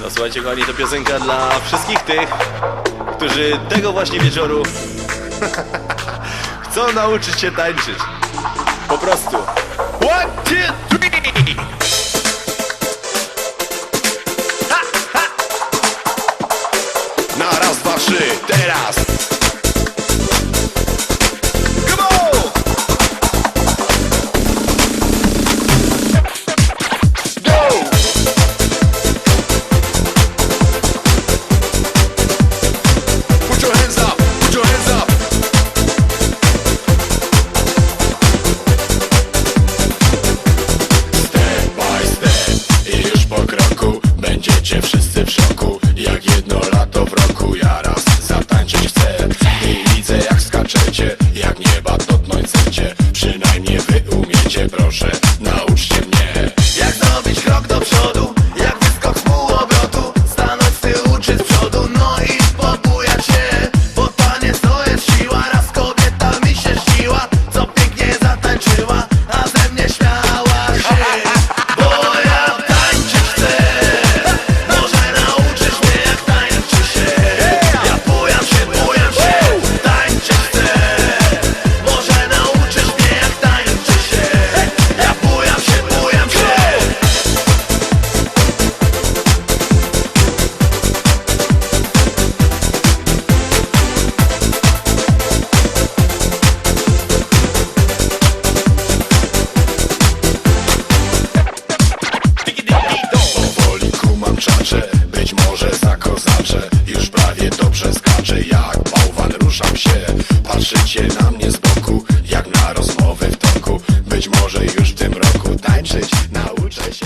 No słuchajcie kochani, to piosenka dla wszystkich tych, którzy tego właśnie wieczoru chcą nauczyć się tańczyć. Po prostu. One, two, three! Ha, ha! Na raz, dwa, trzy, teraz! Jak skaczecie, jak nieba dotknąć chcecie. Przynajmniej wy umiecie, proszę, nauczcie mnie. Jak zrobić krok do przodu? Jak wyskok z półobrotu? Stanąć z tyłu czy z przodu? No i pobujać się Bo taniec to jest siła Raz kumam czacze, być może zakozaczę. Już prawie dobrze skaczę, jak bałwan ruszam się. Patrzycie na mnie z boku, jak na rozmowy w toku. Być może już w tym roku tańczyć nauczyć